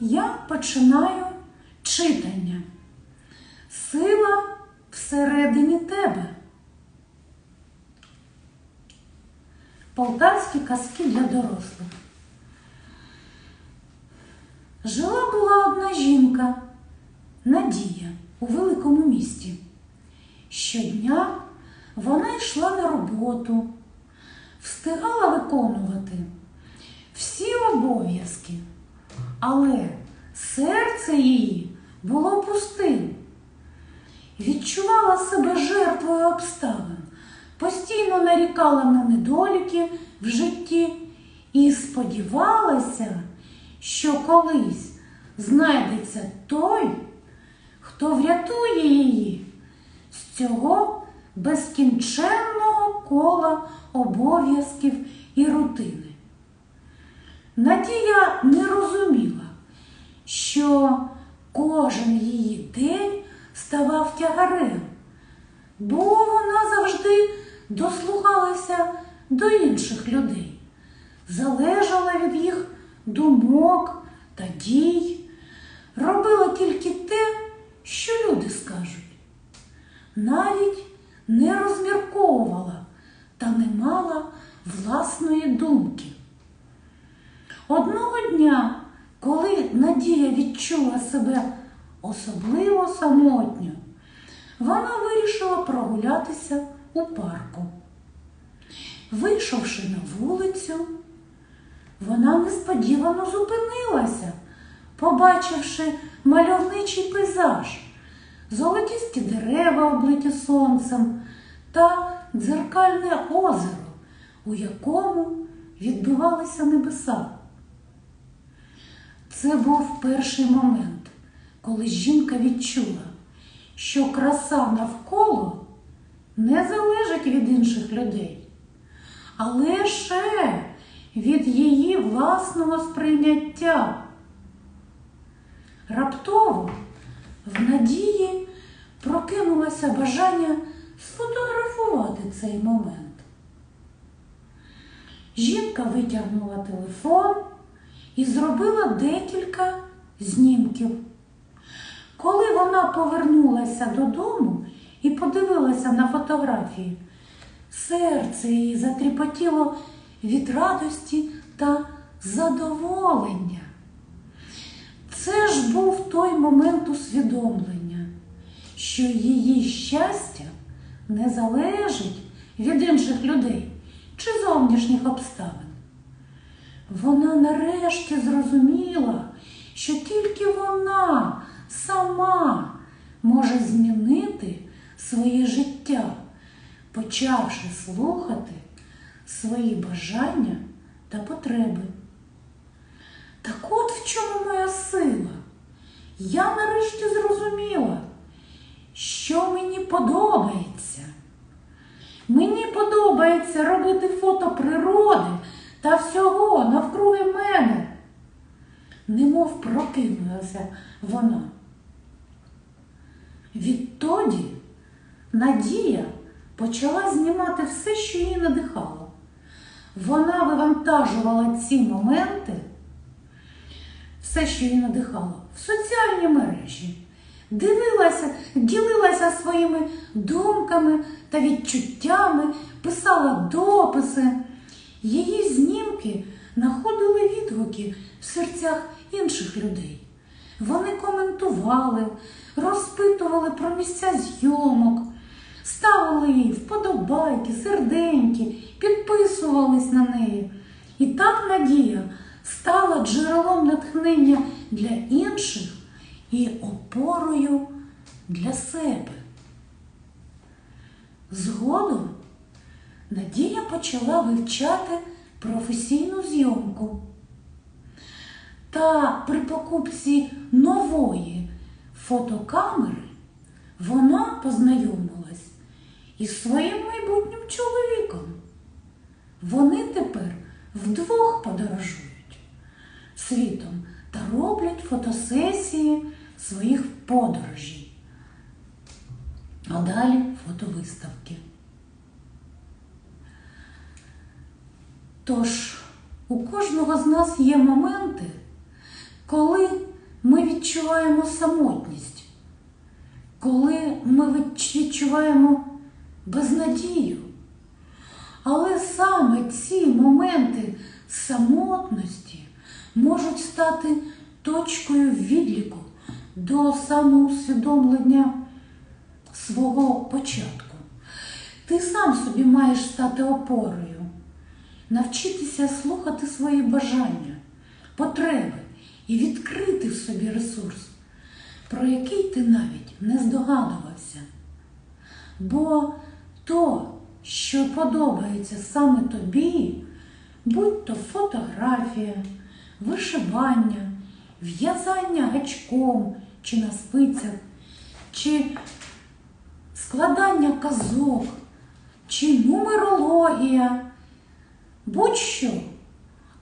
я починаю читання. Сила всередині тебе. Полтавські казки для дорослих. Жила була одна жінка, Надія, у великому місті. Щодня вона йшла на роботу, встигала виконувати всі обов'язки, але серце її було пустим. Відчувала себе жертвою обставин, постійно нарікала на недоліки в житті і сподівалася, що колись знайдеться той, хто врятує її з цього безкінченного кола обов'язків і рутини. Надія не розуміла, що кожен її день ставав тягарем, бо вона завжди дослухалася до інших людей, залежала від їх думок та дій, робила тільки те, що люди скажуть. Навіть не розмірковувала та не мала власної думки. Одного дня, коли Надія відчула себе особливо самотньо, вона вирішила прогулятися у парку. Вийшовши на вулицю, вона несподівано зупинилася, побачивши мальовничий пейзаж, золотісті дерева, облиті сонцем та дзеркальне озеро, у якому відбивалися небеса. Це був перший момент, коли жінка відчула, що краса навколо не залежить від інших людей, а лише від її власного сприйняття. Раптово в надії прокинулося бажання сфотографувати цей момент. Жінка витягнула телефон і зробила декілька знімків. Коли вона повернулася додому і подивилася на фотографії, серце її затріпотіло від радості та задоволення. Це ж був той момент усвідомлення, що її щастя не залежить від інших людей чи зовнішніх обставин. Вона нарешті зрозуміла, що тільки вона сама може змінити своє життя, почавши слухати свої бажання та потреби. Так от в чому моя сила? Я нарешті зрозуміла, що мені подобається. Мені подобається робити фото природи та всього навкруги мене. Немов прокинулася вона. Відтоді Надія почала знімати все, що її надихало. Вона вивантажувала ці моменти, все, що її надихало, в соціальні мережі, дивилася, ділилася своїми думками та відчуттями, писала дописи. Її знімки знаходили відгуки в серцях інших людей. Вони коментували, розпитували про місця зйомок, ставили їй вподобайки, серденьки, підписувались на неї. І так Надія стала джерелом натхнення для інших і опорою для себе. Згодом Надія почала вивчати професійну зйомку. Та при покупці нової фотокамери вона познайомилась із своїм майбутнім чоловіком. Вони тепер вдвох подорожують світом та роблять фотосесії своїх подорожей. А далі фотовиставки. Тож у кожного з нас є моменти, коли ми відчуваємо самотність, коли ми відчуваємо безнадію. Але саме ці моменти самотності можуть стати точкою відліку до самоусвідомлення свого початку. Ти сам собі маєш стати опорою, навчитися слухати свої бажання, потреби і відкрити в собі ресурс, про який ти навіть не здогадувався. Бо то, що подобається саме тобі, будь то фотографія, вишивання, в'язання гачком чи на спицях, чи складання казок, чи нумерологія, будь-що,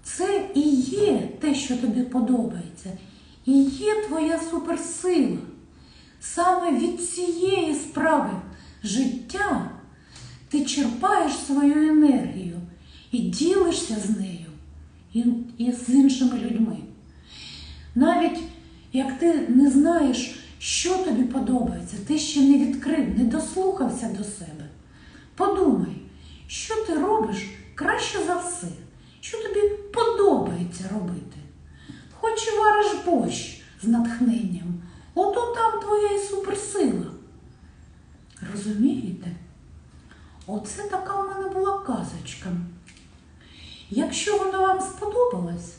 це і є те, що тобі подобається, і є твоя суперсила. Саме від цієї справи життя ти черпаєш свою енергію і ділишся з нею і, і з іншими людьми. Навіть як ти не знаєш, що тобі подобається, ти ще не відкрив, не дослухався до себе. Подумай, що ти робиш краще за все, що тобі подобається робити. Хоч і вариш борщ з натхненням, ото там твоя і суперсила. Розумієте? Оце така в мене була казочка. Якщо вона вам сподобалась,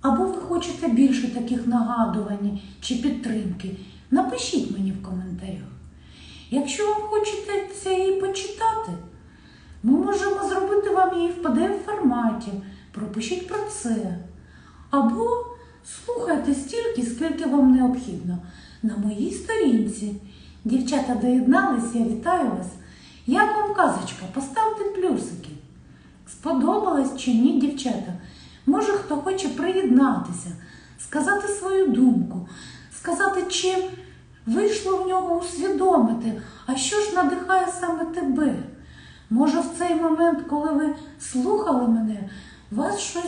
або ви хочете більше таких нагадувань чи підтримки, напишіть мені в коментарях. Якщо вам хочеться її почитати, ми можемо зробити вам її в pdf форматі. Пропишіть про це. Або слухайте стільки, скільки вам необхідно. На моїй сторінці. Дівчата доєднались, я вітаю вас. Як вам казочка? Поставте плюсики. Сподобалось чи ні, дівчата? Може, хто хоче приєднатися, сказати свою думку, сказати, чи вийшло в нього усвідомити, а що ж надихає саме тебе? Може, в цей момент, коли ви слухали мене, вас щось